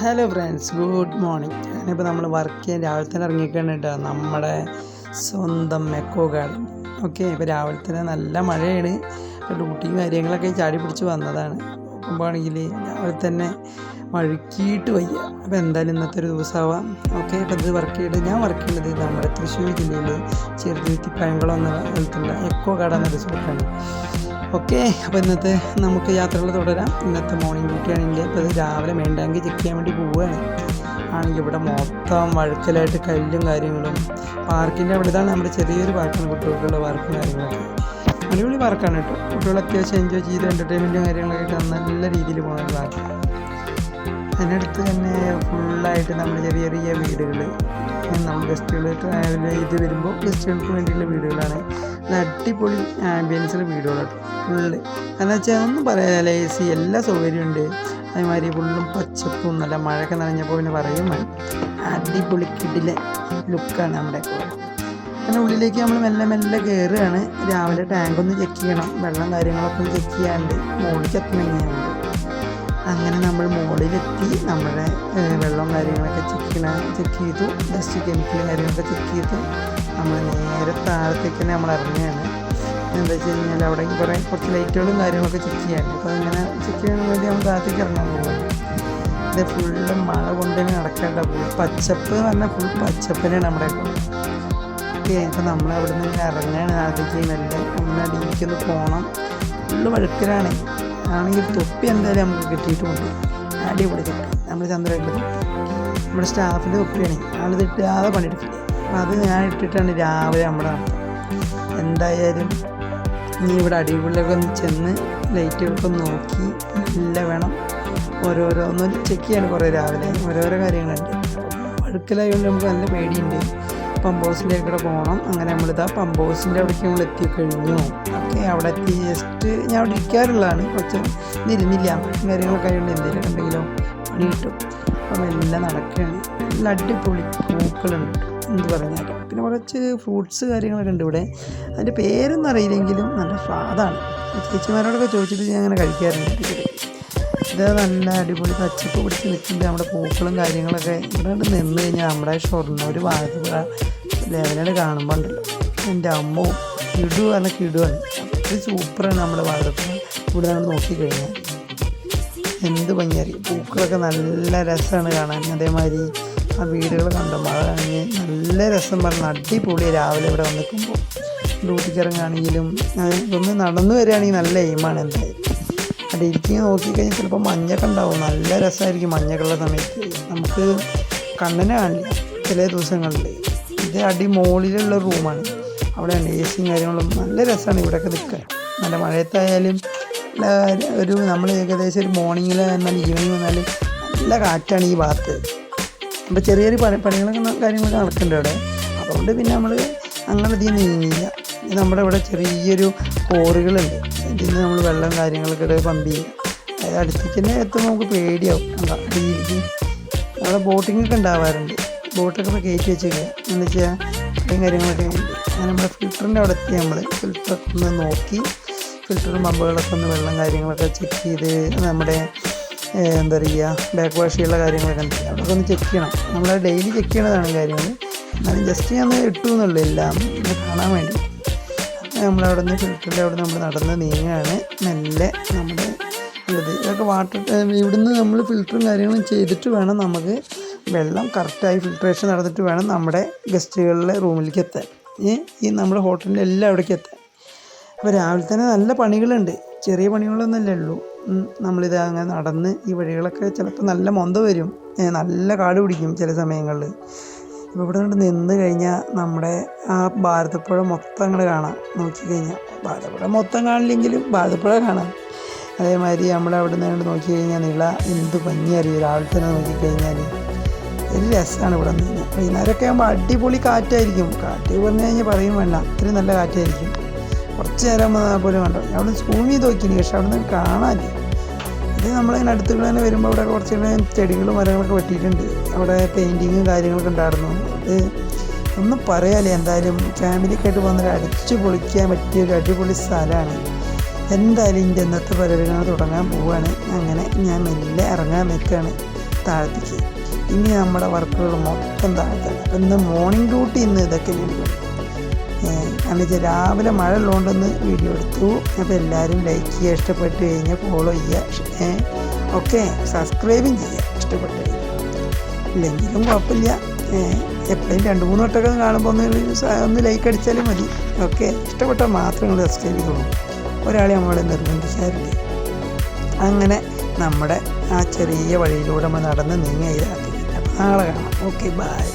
Hello friends good morning ഞാനിപ്പോൾ നമ്മൾ work ചെയ്യാൻ രാവിലെ തന്നെ ഇറങ്ങിക്കണിട്ട് നമ്മുടെ സ്വന്തം മെക്കോ ഗാർഡൻ ഓക്കെ ഇപ്പോൾ രാവിലെ തന്നെ നല്ല മഴയാണ്. ഡ്യൂട്ടിയും കാര്യങ്ങളൊക്കെ ചാടി പിടിച്ച് വന്നതാണ്. നോക്കുമ്പോഴാണെങ്കിൽ രാവിലെ തന്നെ മഴക്കിയിട്ട് വയ്യ. അപ്പോൾ എന്തായാലും ഇന്നത്തെ ഒരു ദിവസമാവാം. ഓക്കെ അപ്പോൾ ഇത് വർക്ക് ചെയ്ത് ഞാൻ വർക്ക് ചെയ്യുന്നത് നമ്മുടെ തൃശ്ശൂർ ജില്ലയിൽ ചെറുതുരുത്തി പഴങ്കുളം എന്ന സ്ഥലത്തുള്ള എക്കോ ഗാർഡൻ റിസോർട്ടാണ് ഓക്കെ അപ്പോൾ ഇന്നത്തെ നമുക്ക് യാത്രകൾ തുടരാം. ഇന്നത്തെ മോർണിംഗ് ഡ്യൂട്ടി ആണെങ്കിൽ ഇപ്പോൾ ഇത് രാവിലെ മേണ്ടാങ്കി ചെക്ക് ചെയ്യാൻ വേണ്ടി പോവുകയാണ്. ആണെങ്കിൽ ഇവിടെ മൊത്തം വഴുക്കലായിട്ട് കല്ലും കാര്യങ്ങളും പാർക്കിന്റെ അവിടെ ഇതാണ് നമ്മുടെ ചെറിയൊരു പാർക്കാണ് കുട്ടികൾക്കുള്ള പാർക്കും കാര്യങ്ങളൊക്കെ. അടിപൊളി പാർക്കാണ് കേട്ടോ. കുട്ടികൾ അത്യാവശ്യം എൻജോയ് ചെയ്ത് എന്റർടൈൻമെന്റും കാര്യങ്ങളൊക്കെ നല്ല രീതിയിൽ പോകുന്ന ഒരു പാർക്കാണ് അതിനടുത്ത് തന്നെ ഫുള്ളായിട്ട് നമ്മുടെ ചെറിയ ചെറിയ വീടുകൾ നമ്മൾ ഗസ്റ്റുകൾ ഇത് വരുമ്പോൾ ഗസ്റ്റുകൾക്ക് വേണ്ടിയുള്ള വീടുകളാണ്. അടിപൊളി ആംബിയൻസിൽ വീടുകളാണ്. ഫുള്ള് എന്ന് വെച്ചാൽ ഒന്നും പറയാതെ എ സി എല്ലാ സൗകര്യമുണ്ട് അതേമാതിരി ഫുള്ളും പച്ചപ്പും നല്ല മഴയൊക്കെ നനഞ്ഞപ്പോൾ പിന്നെ പറയും അടിപൊളി കിടിലെ ലുക്കാണ് നമ്മുടെ അങ്ങനെ ഉള്ളിലേക്ക് നമ്മൾ മെല്ലെ മെല്ലെ കയറുകയാണ് രാവിലെ ടാങ്ക് ഒന്ന് ചെക്ക് ചെയ്യണം. വെള്ളം കാര്യങ്ങളൊക്കെ ഒന്ന് ചെക്ക് ചെയ്യാണ്ട് മുകളിലേക്ക് എത്തണമെങ്കിൽ അങ്ങനെ നമ്മൾ മുകളിലെത്തി നമ്മുടെ വെള്ളം വെള്ളവും കാര്യങ്ങളൊക്കെ ചെക്ക് ചെയ്യണം ചെക്ക് ചെയ്തു. ഡസ്റ്റ് കെമിക്കൽ കാര്യങ്ങളൊക്കെ ചെക്ക് ചെയ്തു. നമ്മൾ നേരെ താഴത്തേക്ക് തന്നെ നമ്മൾ ഇറങ്ങുകയാണ്. എന്താ വെച്ച് കഴിഞ്ഞാൽ അവിടെ കുറേ കുറച്ച് ലൈറ്റുകളും കാര്യങ്ങളൊക്കെ ചെക്ക് ചെയ്യാനുണ്ട്. അപ്പോൾ അങ്ങനെ ചെക്ക് ചെയ്യാൻ വേണ്ടി നമ്മൾ താഴത്തേക്ക് ഇറങ്ങാൻ പോകുന്നത് ഇത് ഫുള്ള് മഴ കൊണ്ട് നടക്കേണ്ട ഫുൾ പച്ചപ്പ് എന്ന് പറഞ്ഞാൽ ഫുൾ പച്ചപ്പിനാണ് നമ്മുടെ അപ്പോൾ നമ്മൾ അവിടെ നിന്ന് ഇറങ്ങുകയാണ് താഴത്തേക്ക് മെല്ലെ ഒന്ന് അടിയിലേക്കൊന്ന് പോകണം ഫുള്ള് വഴുക്കലാണ്. ആണെങ്കിൽ തൊപ്പി എന്തായാലും നമുക്ക് കിട്ടിയിട്ടുണ്ട് അടിപൊളി തൊപ്പി. നമ്മൾ ചന്ദ്രന്റെ നമ്മുടെ സ്റ്റാഫിന്റെ തൊപ്പിയാണ്. ആളിത് ഇട്ടാതെ പണിയെടുക്കില്ല? അപ്പോൾ അത് ഞാൻ ഇട്ടിട്ടാണ് രാവിലെ നമ്മുടെ എന്തായാലും നീ ഇവിടെ അടിപൊളിയൊക്കെ ഒന്ന് ചെന്ന് ലൈറ്റുകളൊക്കെ നോക്കി നല്ല വേണം. ഓരോരോന്ന് ചെക്ക് ചെയ്യണം കുറേ രാവിലെ. ഓരോരോ കാര്യങ്ങളുണ്ട്. അടുക്കലായതുകൊണ്ട് നമുക്ക് നല്ല പേടിയുണ്ട്. പമ്പോസിന്റെ കൂടെ പോകണം. അങ്ങനെ നമ്മളിതാ പമ്പോസിന്റെ അവിടേക്ക് നമ്മൾ എത്തിക്കഴിഞ്ഞു. ഓക്കെ അവിടെ എത്തി ജസ്റ്റ് ഞാൻ അവിടെ ഇരിക്കാറുള്ളതാണ്. കുറച്ച് ഇരുന്നില്ല. കാര്യങ്ങളൊക്കെ ആയതുകൊണ്ട് എന്തെങ്കിലും ഉണ്ടെങ്കിലോ പണി കിട്ടും. അപ്പം എല്ലാം നടക്കുകയാണ്. നല്ല അടിപൊളി പൂക്കളുണ്ട്. എന്ത് പറഞ്ഞാൽ പിന്നെ കുറച്ച് ഫ്രൂട്ട്സ് കാര്യങ്ങളൊക്കെ ഉണ്ട് ഇവിടെ. അതിന്റെ പേരൊന്നും അറിയില്ലെങ്കിലും നല്ല സ്വാദാണ്. ചേച്ചിമാരോടൊക്കെ ചോദിച്ചിട്ട് ഞാൻ അങ്ങനെ കഴിക്കാറുണ്ട്. ഇത് നല്ല അടിപൊളി പച്ചപ്പ് പിടിച്ച് നിൽക്കുന്നുണ്ട്. നമ്മുടെ പൂക്കളും കാര്യങ്ങളൊക്കെ ഇവിടെ നിന്ന് കഴിഞ്ഞാൽ നമ്മുടെ ഷൊർണൂർ വാഴപ്പുഴ ലേവനോട് കാണുമ്പോൾ ഉണ്ടല്ലോ. എന്റെ അമ്മ കിടു പറഞ്ഞ കിടുവാണ്. അത് സൂപ്പറാണ് നമ്മുടെ വാഴപ്പുഴ ഇവിടെ നമ്മൾ നോക്കിക്കഴിഞ്ഞാൽ എന്ത് ഭംഗിയായിരിക്കും പൂക്കളൊക്കെ നല്ല രസമാണ് കാണാൻ. അതേമാതിരി ആ വീടുകൾ കണ്ടു? മഴ കഴിഞ്ഞ് നല്ല രസം പറഞ്ഞ. അടിപൊളി രാവിലെ ഇവിടെ വന്ന് നിൽക്കുമ്പോൾ ഡ്യൂട്ടിക്ക് ഒന്ന് നടന്നു വരികയാണെങ്കിൽ നല്ല എയിമാണ് എന്തായാലും. അവിടെ ഇരിക്കുക നോക്കിക്കഴിഞ്ഞാൽ ചിലപ്പോൾ മഞ്ഞൊക്കെ ഉണ്ടാവും. നല്ല രസമായിരിക്കും മഞ്ഞൊക്കെയുള്ള സമയത്ത്. നമുക്ക് കണ്ണിനെ കാണില്ല. ചില ദിവസങ്ങളിൽ ഇത് അടി മുകളിലുള്ള റൂമാണ്. അവിടെയാണ് എ സിയും കാര്യങ്ങളും നല്ല രസമാണ് ഇവിടെയൊക്കെ നിൽക്കാൻ. നല്ല മഴയത്തായാലും ഒരു നമ്മൾ ഏകദേശം ഒരു മോർണിംഗിൽ എന്നാൽ ഈവനിങ് വന്നാലും നല്ല കാറ്റാണ് ഈ ഭാഗത്ത്. അപ്പോൾ ചെറിയ ചെറിയ പണി പണികളൊക്കെ കാര്യങ്ങളൊക്കെ നടക്കുന്നുണ്ട് അവിടെ? അതുകൊണ്ട് പിന്നെ നമ്മൾ അങ്ങനെ അധികം നീങ്ങിയില്ല നമ്മുടെ ഇവിടെ ചെറിയൊരു കോറുകളുണ്ട് ഇതിൽ നിന്ന് നമ്മൾ വെള്ളം കാര്യങ്ങളൊക്കെ ഇവിടെ പമ്പ് ചെയ്യുക അതായത് അടുത്തേക്ക് തന്നെ എത്തുമ്പോൾ നമുക്ക് പേടിയാവും. അടിയിലേക്ക് അവിടെ ബോട്ടിങ്ങൊക്കെ ഉണ്ടാവാറുണ്ട്. ബോട്ടൊക്കെ ഇപ്പോൾ കയറ്റി വെച്ചേക്കുക എന്ന് വെച്ചാൽ ഇത്രയും കാര്യങ്ങളൊക്കെ അങ്ങനെ നമ്മുടെ ഫിൽറ്ററിന്റെ അവിടെ എത്തി നമ്മൾ ഫിൽറ്ററൊക്കെ ഒന്ന് നോക്കി. ഫിൽറ്ററും പമ്പുകളൊക്കെ ഒന്ന് വെള്ളം കാര്യങ്ങളൊക്കെ ചെക്ക് ചെയ്ത് നമ്മുടെ എന്താ പറയുക ബാക്ക് വാഷ് ചെയ്യുന്ന കാര്യങ്ങളൊക്കെ ഉണ്ട്. അതൊക്കെ ഒന്ന് ചെക്ക് ചെയ്യണം. നമ്മൾ ഡെയിലി ചെക്ക് ചെയ്യണതാണ് കാര്യങ്ങൾ എന്നാലും ജസ്റ്റ് ഞാൻ ഇട്ടു എന്നുള്ളൂ എല്ലാം. കാണാൻ വേണ്ടി. നമ്മളവിടെ നിന്ന് ഫിൽറ്ററിന്റെ അവിടെ നമ്മൾ നടന്ന് നീങ്ങുകയാണ് മെല്ലെ നമ്മുടെ ഉള്ളത്. ഇതൊക്കെ വാട്ടർ ഇവിടുന്ന് നമ്മൾ ഫിൽറ്ററും കാര്യങ്ങളും ചെയ്തിട്ട് വേണം നമുക്ക് വെള്ളം കറക്റ്റായി ഫിൽട്രേഷൻ നടന്നിട്ട് വേണം നമ്മുടെ ഗസ്റ്റുകളിലെ റൂമിലേക്ക് എത്താൻ. ഈ നമ്മുടെ ഹോട്ടലിന്റെ എല്ലാം അവിടേക്ക് എത്താൻ. അപ്പോൾ രാവിലെ തന്നെ നല്ല പണികളുണ്ട്. ചെറിയ പണികളൊന്നുമല്ലേ ഉള്ളൂ. നമ്മളിത് അങ്ങനെ നടന്ന് ഈ വഴികളൊക്കെ ചിലപ്പോൾ നല്ല മൊന്ത വരും. നല്ല കാട് പിടിക്കും ചില സമയങ്ങളിൽ ഇപ്പോൾ ഇവിടെ കൊണ്ട് നിന്ന് കഴിഞ്ഞാൽ നമ്മുടെ ആ ഭാരതപ്പുഴ മൊത്തം അങ്ങോട്ട് കാണാം. നോക്കിക്കഴിഞ്ഞാൽ ഭാരതപ്പുഴ മൊത്തം കാണില്ലെങ്കിലും ഭാരതപ്പുഴ കാണാം. അതേമാതിരി നമ്മൾ അവിടെ നിന്ന് നോക്കി കഴിഞ്ഞാൽ നിള എന്ത് ഭംഗി അറിയും രാവിലെ തന്നെ നോക്കിക്കഴിഞ്ഞാൽ ഒരു രസമാണ് ഇവിടെ നിന്ന്. വൈകുന്നേരമൊക്കെ ആകുമ്പോൾ അടിപൊളി കാറ്റായിരിക്കും. കാറ്റ് പറഞ്ഞു കഴിഞ്ഞാൽ പറയും വേണ്ട അത്രയും നല്ല കാറ്റായിരിക്കും. കുറച്ച് നേരം പോലും കണ്ടോ. അവിടെ സൂം ചെയ്ത് നോക്കിനി പക്ഷെ അവിടെ നിന്ന് കാണാനില്ല. ഇത് നമ്മളിങ്ങനെ അടുത്ത് തന്നെ വരുമ്പോൾ അവിടെ കുറച്ച് ചെടികളും മരങ്ങളൊക്കെ വെട്ടിയിട്ടുണ്ട്. അവിടെ പെയിന്റിങ്ങും കാര്യങ്ങളൊക്കെ ഉണ്ടായിരുന്നു. അത് ഒന്ന് പറയാലേ എന്തായാലും ഫാമിലിയൊക്കെ ആയിട്ട് വന്നിട്ട് അടിച്ചു പൊളിക്കാൻ പറ്റിയ ഒരു അടിപൊളി സ്ഥലമാണ്. എന്തായാലും ഇതിന്റെ ഇന്നത്തെ പരിപാടികൾ തുടങ്ങാൻ പോവുകയാണ് അങ്ങനെ ഞാൻ മെല്ലെ ഇറങ്ങാൻ നിൽക്കുകയാണ് താഴത്തേക്ക്. ഇനി നമ്മുടെ വർക്കുകൾ മൊത്തം താഴത്താണ് ഇന്ന് മോർണിംഗ് ഡ്യൂട്ടി ഇന്ന് ഇതൊക്കെ വീഡിയോ കാരണം വെച്ചാൽ രാവിലെ മഴ ഉള്ളതുകൊണ്ടൊന്ന് വീഡിയോ എടുത്തു. അപ്പോൾ എല്ലാവരും ലൈക്ക് ചെയ്യുക ഇഷ്ടപ്പെട്ട് കഴിഞ്ഞാൽ ഫോളോ ചെയ്യുക. ഓക്കെ സബ്സ്ക്രൈബും ചെയ്യുക ഇഷ്ടപ്പെട്ട് കഴിഞ്ഞാൽ. ഇല്ലെങ്കിലും കുഴപ്പമില്ല. എപ്പോഴും രണ്ട് മൂന്ന് വട്ടമൊക്കെ കാണുമ്പോൾ ഒന്ന് ഒന്ന് ലൈക്ക് അടിച്ചാലും മതി. ഓക്കെ ഇഷ്ടപ്പെട്ടാൽ മാത്രം നിങ്ങൾ സബ്സ്ക്രൈബ് ചെയ്തോളൂ ഒരാളെ നമ്മളെ നിർബന്ധിക്കാറില്ല. അങ്ങനെ നമ്മുടെ ആ ചെറിയ വഴിയിലൂടെ നമ്മൾ നടന്ന് നീങ്ങിയ രാത്രി നാളെ കാണാം. Okay bye